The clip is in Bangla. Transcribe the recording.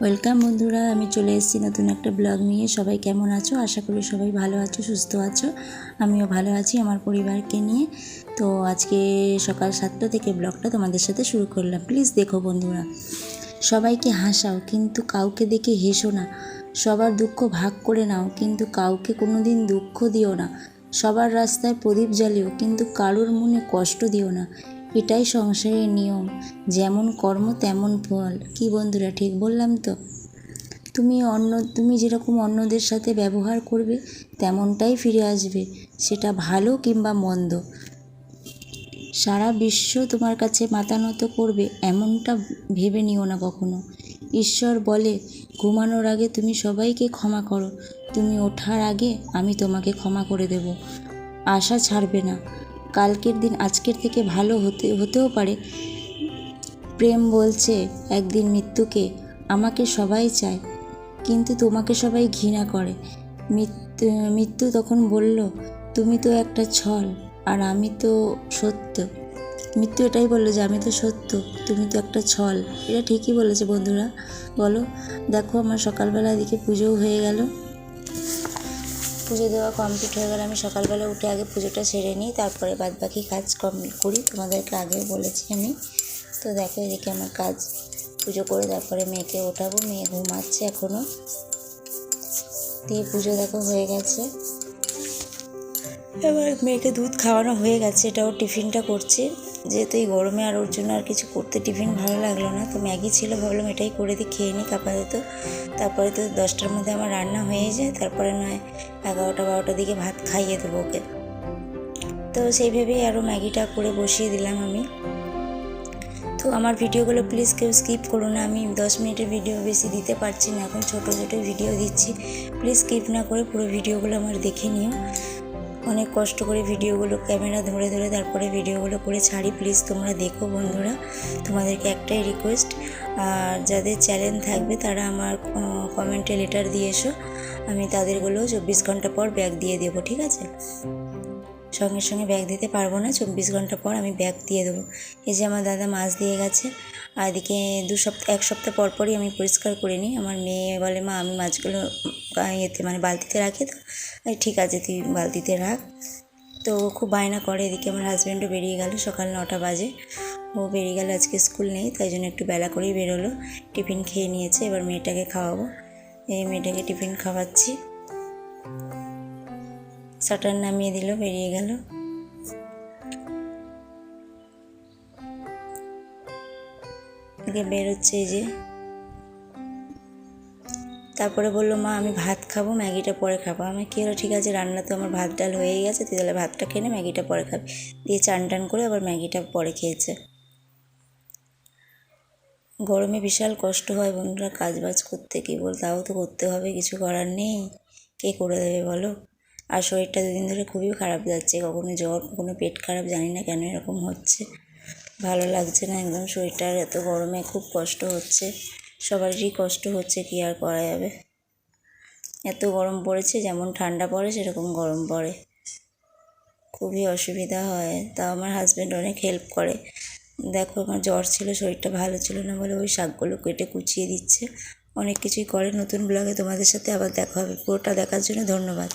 ওয়েলকাম বন্ধুরা, আমি চলে এসেছি নতুন একটা ব্লগ নিয়ে। সবাই কেমন আছো? আশা করি সবাই ভালো আছো, সুস্থ আছো। আমিও ভালো আছি আমার পরিবারকে নিয়ে। তো আজকে সকাল সাতটা থেকে ব্লগটা তোমাদের সাথে শুরু করলাম। প্লিজ দেখো বন্ধুরা, সবাইকে হাসাও, কিন্তু কাউকে দেখে হেসো না। সবার দুঃখ ভাগ করে নাও, কিন্তু কাউকে কোনো দিন দুঃখ দিও না। সবার রাস্তায় প্রদীপ জ্বালিও, কিন্তু কারোর মনে কষ্ট দিও না। এটাই সংসারের নিয়ম। যেমন কর্ম, তেমন ফল। কি বন্ধুরা, ঠিক বললাম তো? তুমি অন্য, তুমি যেরকম অন্যদের সাথে ব্যবহার করবে, তেমনটাই ফিরে আসবে। সেটা ভালো কিংবা মন্দ। সারা বিশ্ব তোমার কাছে মাথা নত করবে, এমনটা ভেবে নিও না কখনো। ঈশ্বর বলে, ঘুমানোর আগে তুমি সবাইকে ক্ষমা করো। তুমি ওঠার আগে আমি তোমাকে ক্ষমা করে দেব। আশা ছাড়বে না। কালকের দিন আজকের থেকে ভালো হতে, হতেও পারে। প্রেম বলছে, একদিন মৃত্যুকে আমাকে সবাই চায়, কিন্তু তোমাকে সবাই ঘৃণা করে। মৃত্যু মৃত্যু তখন বলল, তুমি তো একটা ছল, আর আমি তো সত্য। মৃত্যু এটাই বলল যে, আমি তো সত্য, তুমি তো একটা ছল। এটা ঠিকই বলেছে বন্ধুরা। বলো, দেখো আমার সকালবেলা এদিকে পুজোও হয়ে গেল। পুজো দেওয়া কমপ্লিট হয়ে গেলে আমি সকালবেলা উঠে আগে পুজোটা সেরে নিই, তারপরে বাদ বাকি কাজ কমপ্লিট করি। তোমাদেরকে আগেও বলেছি আমি। তো দেখো এদিকে আমার কাজ পুজো করে তারপরে মেয়েকে ওঠাবো, মেয়ে ঘুমাচ্ছে এখনও দিয়ে পুজো দেখো হয়ে গেছে। এবার মেয়েকে দুধ খাওয়ানো হয়ে গেছে, এটাও টিফিনটা করছি। যেহেতু এই গরমে আর ওর জন্য আর কিছু করতে টিফিন ভালো লাগল না, তো ম্যাগি ছিল, ভাবলাম এটাই করে দিই খেয়ে নিই আপাতত। তারপরে তো দশটার মধ্যে আমার রান্না হয়ে যায়, তারপরে নয়, এগারোটা বারোটার দিকে ভাত খাইয়ে দেবো ওকে। তো সেই ভেবেই আরও ম্যাগিটা করে বসিয়ে দিলাম আমি। তো আমার ভিডিওগুলো প্লিজ কেউ স্কিপ করো না, আমি দশ মিনিটের ভিডিও বেশি দিতে পারছি না, এখন ছোটো ছোটো ভিডিও দিচ্ছি। প্লিজ স্কিপ না করে পুরো ভিডিওগুলো আমার দেখে নিও। অনেক কষ্ট করে ভিডিওগুলো ক্যামেরা ধরে ধরে তারপরে ভিডিওগুলো করে ছাড়ি। প্লিজ তোমরা দেখো বন্ধুরা। তোমাদেরকে একটাই রিকোয়েস্ট আর যাদের চ্যালেঞ্জ থাকবে তারা আমার কমেন্টে লেটার দিয়ে এসো। আমি তাদেরগুলো চব্বিশ ঘণ্টা পর ব্যাগ দিয়ে দেবো, ঠিক আছে? সঙ্গে সঙ্গে ব্যাগ দিতে পারব না, চব্বিশ ঘণ্টা পর আমি ব্যাগ দিয়ে দেবো। এই যে আমার দাদা মাছ দিয়ে গেছে, আর এদিকে দু সপ্তাহ, এক সপ্তাহ পর পরই আমি পরিষ্কার করে নিই। আমার মেয়ে বলে, মা, আমি মাছগুলো ইয়েতে মানে বালতিতে রাখি তো? ঠিক আছে, তুই বালতিতে রাখ। তো খুব বায়না করে, এদিকে আমার হাজব্যান্ডও বেরিয়ে গেল সকাল নটা বাজে। ও বেরিয়ে গেল, আজকে স্কুল নেই, তাই জন্য একটু বেলা করেই বেরোলো। টিফিন খেয়ে নিয়েছে, এবার মেয়েটাকে খাওয়াবো। এই মেয়েটাকে টিফিন খাওয়াচ্ছি। শাটার নামিয়ে দিল, বেরিয়ে গেল। এদিকে বেরোচ্ছে এই যে। তারপরে বলল, মা, আমি ভাত খাব, ম্যাগিটা পরে খাব। আমি কী হলো, ঠিক আছে, রান্না তো আমার ভাত, ডাল হয়েই গেছে, তুই তাহলে ভাতটা খেয়ে ম্যাগিটা পরে খাবি। দিয়ে চান টান করে আবার ম্যাগিটা পরে খেয়েছে। গরমে বিশাল কষ্ট হয় বন্ধুরা কাজ বাজ করতে, কী বল? তাও তো করতে হবে, কিছু করার নেই। কে করে দেবে বলো? আর শরীরটা দুদিন ধরে খুবই খারাপ যাচ্ছে। কখনো জ্বর, কখনো পেট খারাপ, জানি না কেন এরকম হচ্ছে। ভালো লাগছে না একদম শরীরটার এত গরমে খুব কষ্ট হচ্ছে। সবারই কষ্ট হচ্ছে, কি আর করা যাবে? এত গরম পড়েছে, যেমন ঠান্ডা পড়ে, সেরকম গরম পড়ে। খুবই অসুবিধা হয়। তাও আমার হাজব্যান্ড অনেক হেল্প করে। দেখো, আমার জ্বর ছিল, শরীরটা ভালো ছিল না বলে ওই শাকগুলো কেটে কুচিয়ে দিচ্ছে। অনেক কিছুই করে নতুন ব্লগে তোমাদের সাথে আবার দেখা হবে। পুরোটা দেখার জন্য ধন্যবাদ।